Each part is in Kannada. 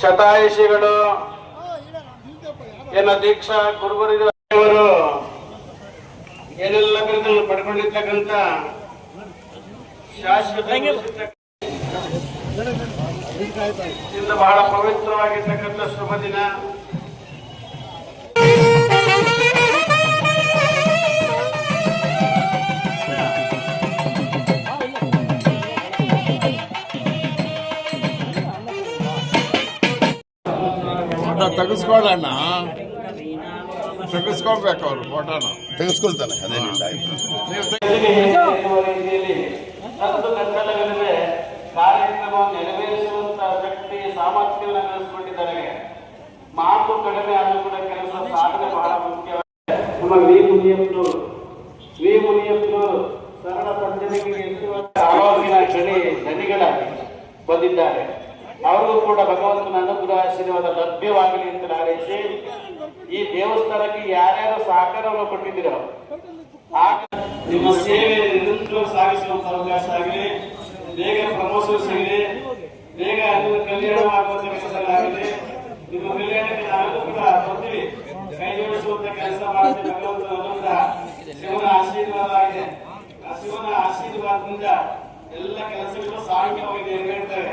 ಶತಾಯುಷಿಗಳು. ಏನ ದೀಕ್ಷಾ ಗುರುಗುರಿದವರು ಏನೆಲ್ಲ ಬಿರುದುಗಳು ಪಡ್ಕೊಂಡಿರ್ತಕ್ಕಂಥ ಶಾಶ್ವತ ಬಹಳ ಪವಿತ್ರವಾಗಿರ್ತಕ್ಕಂಥ ಶುಭ ದಿನ ತೆಗೆಸ್ಕೊಳ್ಳೋಣ. ತೆಗೆಸ್ಕೊಳ್ಬೇಕು ಅವರು ಫೋಟೋನ ತೆಗೆಸ್ಕೊಳ್ತಾನೆ ಅದೇನಿಲ್ಲ ಕಾರ್ಯಕ್ರಮವನ್ನು ನೆರವೇರಿಸುವಂತಹ ಶಕ್ತಿ ಸಾಮರ್ಥ್ಯವನ್ನು ಮಾತು ಕಡಿಮೆ ಆದರೂ ಕೂಡ ಕೆಲಸ ಸಾಧನೆ ಬಹಳ ಮುಖ್ಯವಾಗಿದೆ. ನಮ್ಮ ವಿ ಮುನಿಯಪ್ಪನವರು ವಿ ಮುನಿಯಪ್ಪನವರು ಸರಳ ಸಜ್ಜನಿಗೆ ಆರೋಗ್ಯನ ಗಣಿ ಧನಿಗಳಾಗಿ ಬಂದಿದ್ದಾರೆ. ಅವರಿಗೂ ಕೂಡ ಭಗವಂತನ ಅನುಗ್ರಹ ಆಶೀರ್ವಾದ ಲಭ್ಯವಾಗಲಿ ಅಂತ ಹಾರೈಸಿ ಈ ದೇವಸ್ಥಾನಕ್ಕೆ ಯಾರ್ಯಾರು ಸಹಕಾರವನ್ನು ಕೊಟ್ಟಿದ್ದೀರೋ ನಿಮ್ಮ ಸೇವೆ ನಿರಂತರ ಸಾಗಿಸುವಂತ ಅವಕಾಶ ಆಗಲಿ ಬೇಗ ಪ್ರಮೋಷನ್ ಸಿಗಲಿ. ಬೇಗ ನಿಮ್ಮ ಕಲ್ಯಾಣವಾಗುವಂತ ಕೆಲಸಗಳಾಗಲಿ ನಿಮ್ಮ ಕಲ್ಯಾಣಕ್ಕೆ ನಾವೆಲ್ಲರೂ ಕೂಡ ಬರ್ತೀವಿ ಕೈ ಜೋಡಿಸುವಂತ ಕೆಲಸ ಮಾಡ್ತೀವಿ ಶಿವನ ಆಶೀರ್ವಾದ ಆಗಿದೆ. ಆ ಶಿವನ ಆಶೀರ್ವಾದದಿಂದ ಎಲ್ಲ ಕೆಲಸಗಳು ಸಾಂಖ್ಯವಾಗಿದೆ ಎಂದು ಹೇಳ್ತೇವೆ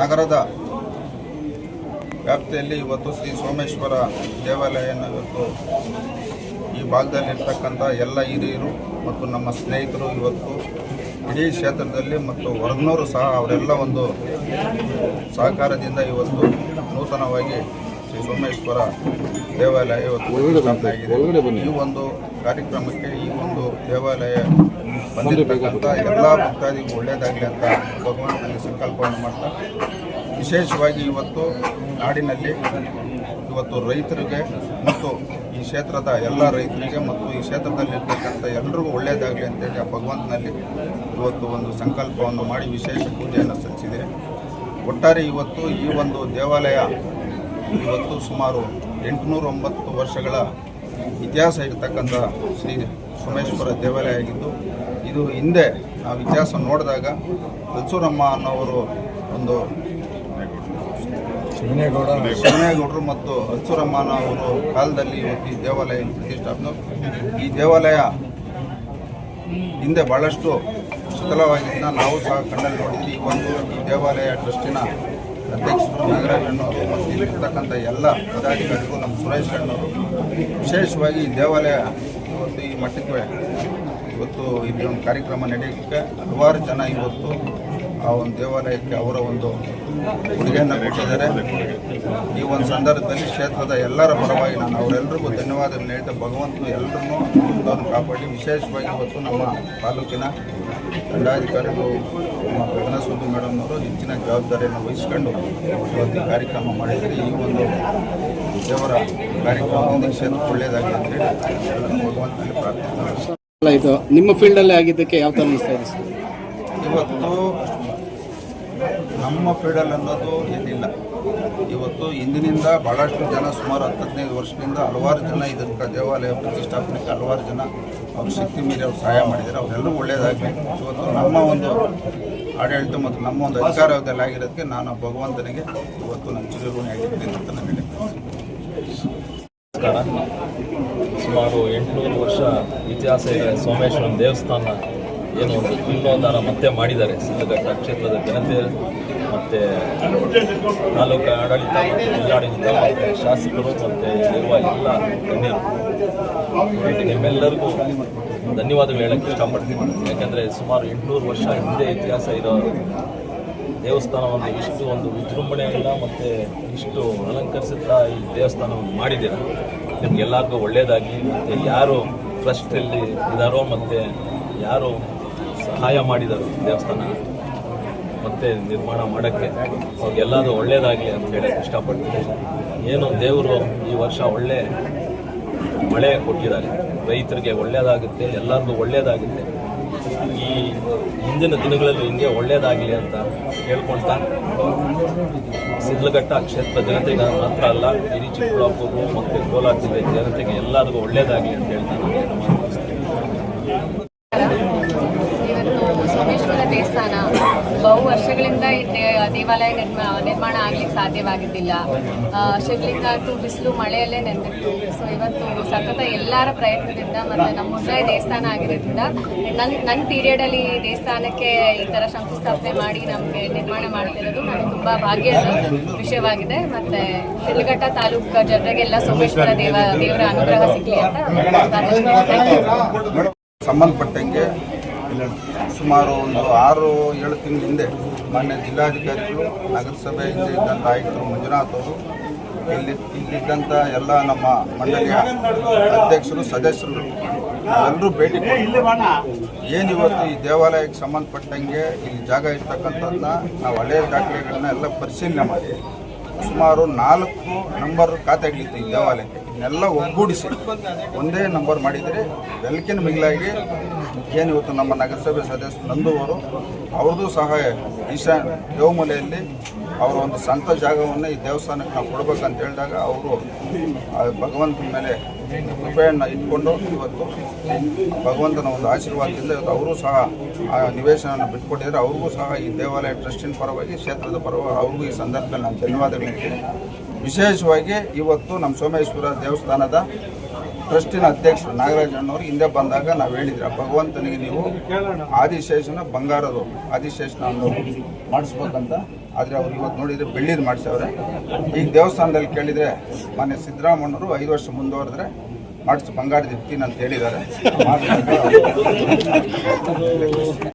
ನಗರದ ವ್ಯಾಪ್ತಿಯಲ್ಲಿ ಇವತ್ತು ಶ್ರೀ ಸೋಮೇಶ್ವರ ದೇವಾಲಯನ ಇವತ್ತು ಈ ಭಾಗದಲ್ಲಿರ್ತಕ್ಕಂಥ ಎಲ್ಲ ಹಿರಿಯರು ಮತ್ತು ನಮ್ಮ ಸ್ನೇಹಿತರು ಇವತ್ತು ಇಡೀ ಕ್ಷೇತ್ರದಲ್ಲಿ ಮತ್ತು ಹೊರಗ್ನವರು ಸಹ ಅವರೆಲ್ಲ ಒಂದು ಸಹಕಾರದಿಂದ ಇವತ್ತು ನೂತನವಾಗಿ ಶ್ರೀ ಸೋಮೇಶ್ವರ ದೇವಾಲಯ ಇವತ್ತು. ಈ ಒಂದು ಕಾರ್ಯಕ್ರಮಕ್ಕೆ ಈ ಒಂದು ದೇವಾಲಯ ಬಂದಿರತಕ್ಕಂಥ ಎಲ್ಲ ಭಕ್ತಾದಿಗೂ ಒಳ್ಳೆಯದಾಗಲಿ ಅಂತ ಭಗವಂತನಲ್ಲಿ ಸಂಕಲ್ಪವನ್ನು ಮಾಡ್ತಾ ವಿಶೇಷವಾಗಿ ಇವತ್ತು ನಾಡಿನಲ್ಲಿ ಇವತ್ತು ರೈತರಿಗೆ ಮತ್ತು ಈ ಕ್ಷೇತ್ರದ ಎಲ್ಲ ರೈತರಿಗೆ ಮತ್ತು ಈ ಕ್ಷೇತ್ರದಲ್ಲಿರ್ತಕ್ಕಂಥ ಎಲ್ಲರಿಗೂ ಒಳ್ಳೆಯದಾಗಲಿ ಅಂತೇಳಿ ಆ ಭಗವಂತನಲ್ಲಿ ಇವತ್ತು ಒಂದು ಸಂಕಲ್ಪವನ್ನು ಮಾಡಿ ವಿಶೇಷ ಪೂಜೆಯನ್ನು ಸಲ್ಲಿಸಿದೆ ಒಟ್ಟಾರೆ ಇವತ್ತು ಈ ಒಂದು ದೇವಾಲಯ ಇವತ್ತು ಸುಮಾರು ಎಂಟುನೂರ ಒಂಬತ್ತು ವರ್ಷಗಳ ಇತಿಹಾಸ ಇರತಕ್ಕಂಥ ಶ್ರೀ ಸೋಮೇಶ್ವರ ದೇವಾಲಯ ಆಗಿದ್ದು ಇದು ಹಿಂದೆ ನಾವು ಇತಿಹಾಸ ನೋಡಿದಾಗ ಕಲ್ಸೂರಮ್ಮ ಅನ್ನೋರು ಒಂದು ಶಿವನೇಗೌಡರು ಮತ್ತು ಹಲ್ಸೂರಮ್ಮನ ಅವರು ಕಾಲದಲ್ಲಿ ಇವತ್ತು ಈ ದೇವಾಲಯ ಪ್ರತಿಷ್ಠಾಪನೆ. ಈ ದೇವಾಲಯ ಹಿಂದೆ ಬಹಳಷ್ಟು ಶಿಥಿಲವಾಗಿದ್ದನ್ನ ನಾವು ಸಹ ಕಣ್ಣಲ್ಲಿ ನೋಡಿದ್ವಿ. ಈ ಒಂದು ಈ ದೇವಾಲಯ ಟ್ರಸ್ಟಿನ ಅಧ್ಯಕ್ಷರು ನಾಗರಾಜ್ ಅಣ್ಣವರು ಮತ್ತು ಇಲ್ಲಿರ್ತಕ್ಕಂಥ ಎಲ್ಲ ಪದಾಧಿಕಾರಿಗಳು ನಮ್ಮ ಸುರೇಶ್ ಅಣ್ಣವರು. ವಿಶೇಷವಾಗಿ ಈ ದೇವಾಲಯ ಇವತ್ತು ಈ ಮಟ್ಟಕ್ಕೆ ಇವತ್ತು ಇಲ್ಲಿ ಒಂದು ಕಾರ್ಯಕ್ರಮ ನಡೆಯೋಕ್ಕೆ ಹಲವಾರು ಜನ ಇವತ್ತು ಆ ಒಂದು ದೇವಾಲಯಕ್ಕೆ ಅವರ ಒಂದು ಕೊಡುಗೆಯನ್ನು ಕೊಟ್ಟಿದ್ದಾರೆ. ಈ ಒಂದು ಸಂದರ್ಭದಲ್ಲಿ ಕ್ಷೇತ್ರದ ಎಲ್ಲರ ಪರವಾಗಿ ನಾನು ಅವರೆಲ್ಲರಿಗೂ ಧನ್ಯವಾದಗಳನ್ನು ಹೇಳ್ತಾ ಭಗವಂತನು ಎಲ್ಲರನ್ನೂ ಕುಟುಂಬವನ್ನು ಕಾಪಾಡಿ ವಿಶೇಷವಾಗಿ ಇವತ್ತು ನಮ್ಮ ತಾಲೂಕಿನ ದಂಡಾಧಿಕಾರಿಗಳು ನಮ್ಮ ಗಗನಸುದ್ದಿ ಮೇಡಮ್ನವರು ಹೆಚ್ಚಿನ ಜವಾಬ್ದಾರಿಯನ್ನು ವಹಿಸಿಕೊಂಡು ಇವತ್ತು ಕಾರ್ಯಕ್ರಮ ಮಾಡಿದರೆ ಈ ಒಂದು ದೇವರ ಕಾರ್ಯಕ್ರಮದಿಂದ ಕ್ಷೇತ್ರ ಒಳ್ಳೆಯದಾಗಲಿ ಅಂತೇಳಿ ಎಲ್ಲರೂ ಭಗವಂತನಲ್ಲಿ ಪ್ರಾರ್ಥನೆ ಅಲ್ಲ ಇದು ನಿಮ್ಮ ಫೀಲ್ಡಲ್ಲೇ ಆಗಿದ್ದಕ್ಕೆ ಯಾವ ಥರ ಅನಿಸ್ತಾ ಇದೆ? ಸರ್ ಇವತ್ತು ನಮ್ಮ ಫೀಲ್ಡಲ್ಲಿ ಅನ್ನೋದು ಏನಿಲ್ಲ. ಇವತ್ತು ಇಂದಿನಿಂದ ಭಾಳಷ್ಟು ಜನ ಸುಮಾರು ಹತ್ತು ಹದಿನೈದು ವರ್ಷದಿಂದ ಹಲವಾರು ಜನ ಇದಕ್ಕೆ ದೇವಾಲಯ ಪ್ರತಿಷ್ಠಾಪನೆಗೆ ಹಲವಾರು ಜನ ಅವ್ರ ಶಕ್ತಿ ಮೀರಿ ಅವ್ರು ಸಹಾಯ ಮಾಡಿದ್ದಾರೆ. ಅವರೆಲ್ಲರೂ ಒಳ್ಳೇದಾಗಲಿ. ಇವತ್ತು ನಮ್ಮ ಒಂದು ಆಡಳಿತ ಮತ್ತು ನಮ್ಮ ಒಂದು ಅಧಿಕಾರದಲ್ಲಿ ಆಗಿರೋದಕ್ಕೆ ನಾನು ಭಗವಂತನಿಗೆ ಇವತ್ತು ನನ್ನ ಚಿರಋಣಿಯಾಗಿರ್ತೀನಿ ಅಂತ ನಾನು ನಮಸ್ಕಾರ. ಸುಮಾರು ಎಂಟುನೂರು ವರ್ಷ ಇತಿಹಾಸ ಇದೆ, ಸೋಮೇಶ್ವರನ ದೇವಸ್ಥಾನ ಏನು ಒಂದು ಮತ್ತೆ ಮಾಡಿದ್ದಾರೆ ಸಿದ್ಧಘಟ್ಟ ಕ್ಷೇತ್ರದ ಜನತೆ, ಮತ್ತು ತಾಲೂಕು ಆಡಳಿತ ಜಿಲ್ಲಾಡಳಿತ ಮತ್ತು ಶಾಸಕರು ಮತ್ತು ಇರುವ ಎಲ್ಲ ಗಣ್ಯರು. ನಿಮ್ಮೆಲ್ಲರಿಗೂ ಧನ್ಯವಾದಗಳು ಹೇಳಕ್ಕೆ ಇಷ್ಟಪಡ್ತೀನಿ. ಯಾಕೆಂದರೆ ಸುಮಾರು ಎಂಟುನೂರು ವರ್ಷ ಹಿಂದೆ ಇತಿಹಾಸ ಇರೋ ದೇವಸ್ಥಾನವನ್ನು ಇಷ್ಟು ಒಂದು ವಿಜೃಂಭಣೆಯಿಂದ ಮತ್ತು ಇಷ್ಟು ಅಲಂಕರಿಸುತ್ತಾ ಈ ದೇವಸ್ಥಾನವನ್ನು ಮಾಡಿದ್ದೀರ? ನಿಮಗೆಲ್ಲರಿಗೂ ಒಳ್ಳೆಯದಾಗಲಿ ಮತ್ತು ಯಾರು ಟ್ರಸ್ಟಲ್ಲಿ ಇದ್ದಾರೋ ಮತ್ತು ಯಾರು ಸಹಾಯ ಮಾಡಿದರು ದೇವಸ್ಥಾನ ಮತ್ತೆ ನಿರ್ಮಾಣ ಮಾಡೋಕ್ಕೆ ಅವ್ರಿಗೆಲ್ಲದು ಒಳ್ಳೆಯದಾಗಲಿ ಅಂತ ಹೇಳಕ್ಕೆ ಇಷ್ಟಪಡ್ತೀನಿ. ಏನು ದೇವರು ಈ ವರ್ಷ ಒಳ್ಳೆ ಮಳೆ ಕೊಟ್ಟಿದ್ದಾರೆ. ರೈತರಿಗೆ ಒಳ್ಳೆಯದಾಗುತ್ತೆ ಎಲ್ಲರಿಗೂ ಒಳ್ಳೆಯದಾಗುತ್ತೆ ಈ ಮುಂದಿನ ದಿನಗಳಲ್ಲಿ ಹಿಂಗೆ ಒಳ್ಳೆಯದಾಗಲಿ ಅಂತ ಹೇಳ್ಕೊಳ್ತಾ ಸಿದ್ಲಘಟ್ಟ ಕ್ಷೇತ್ರ ಜನತೆಗೆ ಮಾತ್ರ ಅಲ್ಲ, ಇಡೀ ಚಿಕ್ಕಬಳ್ಳಾಪುರ ಮತ್ತು ಕೋಲಾರ ಜಿಲ್ಲೆ ಜನತೆಗೆ ಎಲ್ಲರಿಗೂ ಒಳ್ಳೆಯದಾಗಲಿ ಅಂತ ಹೇಳ್ತಾ ನಾನು ದೇವಸ್ಥಾನ. ಬಹು ವರ್ಷಗಳಿಂದ ಈ ದೇವಾಲಯ ನಿರ್ಮಾ, ನಿರ್ಮಾಣ ಆಗ್ಲಿಕ್ಕೆ ಸಾಧ್ಯವಾಗಿದ್ದಿಲ್ಲ. ಶಿವಲಿಂಗ ಅಂತೂ ಬಿಸಿಲು ಮಳೆಯಲ್ಲೇ ನೆನೆದಿತ್ತು ಸೊ ಇವತ್ತು ಸತತ ಎಲ್ಲರ ಪ್ರಯತ್ನದಿಂದ ಮತ್ತು ನಮ್ಮ ಮುಜರಾಯಿ ದೇವಸ್ಥಾನ ಆಗಿರೋದ್ರಿಂದ ನನ್ನ ನನ್ನ ಪೀರಿಯಡಲ್ಲಿ ಈ ದೇವಸ್ಥಾನಕ್ಕೆ ಈ ಥರ ಶಂಕುಸ್ಥಾಪನೆ ಮಾಡಿ ನಮಗೆ ನಿರ್ಮಾಣ ಮಾಡ್ತಿರೋದು ನನಗೆ ತುಂಬ ಭಾಗ್ಯದ ವಿಷಯವಾಗಿದೆ. ಮತ್ತು ಶಿಡ್ಲಘಟ್ಟ ತಾಲೂಕು ಜನರಿಗೆಲ್ಲ ಸೋಮೇಶ್ವರ ದೇವ, ದೇವರ ಅನುಗ್ರಹ ಸಿಗಲಿ ಅಂತ ಪ್ರಾರ್ಥಿಸ್ತೀನಿ. ಸಂಬಂಧಪಟ್ಟಂಗೆ ಸುಮಾರು ಒಂದು ಆರು, ಏಳು ತಿಂಗಳ ಹಿಂದೆ ಮಾನ್ಯ ಜಿಲ್ಲಾಧಿಕಾರಿಗಳು ನಗರಸಭೆಯಿಂದ ಇದ್ದಂಥ ಆಯುಕ್ತರು ಮಂಜುನಾಥ್ ಅವರು, ಇಲ್ಲಿ ಇಲ್ಲಿದ್ದಂಥ ಎಲ್ಲ ನಮ್ಮ ಮಂಡಳಿಯ ಅಧ್ಯಕ್ಷರು, ಸದಸ್ಯರು ಎಲ್ಲರೂ ಭೇಟಿ ಏನು ಇವತ್ತು ಈ ದೇವಾಲಯಕ್ಕೆ ಸಂಬಂಧಪಟ್ಟಂಗೆ ಇಲ್ಲಿ ಜಾಗ ಇರ್ತಕ್ಕಂಥದ್ದನ್ನ ನಾವು ಹಳೆಯ ದಾಖಲೆಗಳನ್ನ ಎಲ್ಲ ಪರಿಶೀಲನೆ ಮಾಡಿ. ಸುಮಾರು ನಾಲ್ಕು ನಂಬರ್ ಖಾತೆಗಳಿತ್ತು ಈ ದೇವಾಲಯಕ್ಕೆ. ಇದನ್ನೆಲ್ಲ ಒಗ್ಗೂಡಿಸಿ ಒಂದೇ ನಂಬರ್ ಮಾಡಿದರೆ ಬೆಲ್ಕಿನ ಮಿಗಿಲಾಗಿ, ಏನು ಇವತ್ತು ನಮ್ಮ ನಗರಸಭೆ ಸದಸ್ಯ ನಂದುವರು ಅವ್ರದ್ದು ಸಹ ಈಶಾನ್ ದೇವಮೂಲೆಯಲ್ಲಿ ಅವರ ಒಂದು ಸ್ವಂತ ಜಾಗವನ್ನು ಈ ದೇವಸ್ಥಾನಕ್ಕೆ ನಾವು ಕೊಡಬೇಕಂತ ಹೇಳಿದಾಗ ಅವರು ಭಗವಂತನ ಮೇಲೆ ಕೃಪೆಯನ್ನು ಇಟ್ಕೊಂಡು ಇವತ್ತು ಭಗವಂತನ ಒಂದು ಆಶೀರ್ವಾದದಿಂದ ಇವತ್ತು ಅವರು ಸಹ ಆ ನಿವೇಶನವನ್ನು ಬಿಟ್ಕೊಟ್ಟಿದ್ದಾರೆ. ಅವ್ರಿಗೂ ಸಹ ಈ ದೇವಾಲಯ ಟ್ರಸ್ಟಿನ ಪರವಾಗಿ, ಕ್ಷೇತ್ರದ ಪರವಾಗಿ ಅವ್ರಿಗೂ ಈ ಸಂದರ್ಭದಲ್ಲಿ ನಾನು ಧನ್ಯವಾದಗಳು ಹೇಳ್ತೀನಿ. ವಿಶೇಷವಾಗಿ ಇವತ್ತು ನಮ್ಮ ಸೋಮೇಶ್ವರ ದೇವಸ್ಥಾನದ ಟ್ರಸ್ಟಿನ ಅಧ್ಯಕ್ಷರು ನಾಗರಾಜಣ್ಣವರು ಹಿಂದೆ ಬಂದಾಗ ನಾವು ಹೇಳಿದ್ರೆ, ಭಗವಂತನಿಗೆ ನೀವು ಆದಿಶೇಷನ ಬಂಗಾರದು ಆದಿಶೇಷನ ಅನ್ನೋ ಮಾಡಿಸ್ಬೇಕಂತ. ಆದರೆ ಅವ್ರು ಇವತ್ತು ನೋಡಿದರೆ ಬೆಳ್ಳಿದು ಮಾಡಿಸವ್ರೆ ಈಗ ದೇವಸ್ಥಾನದಲ್ಲಿ ಕೇಳಿದರೆ ಮೊನ್ನೆ ಸಿದ್ದರಾಮಣ್ಣವರು ಐದು ವರ್ಷ ಮುಂದುವರೆದ್ರೆ ಮಾಡಿಸಿ ಬಂಗಾರದ ಇರ್ತೀನಿ ಅಂತ ಹೇಳಿದ್ದಾರೆ.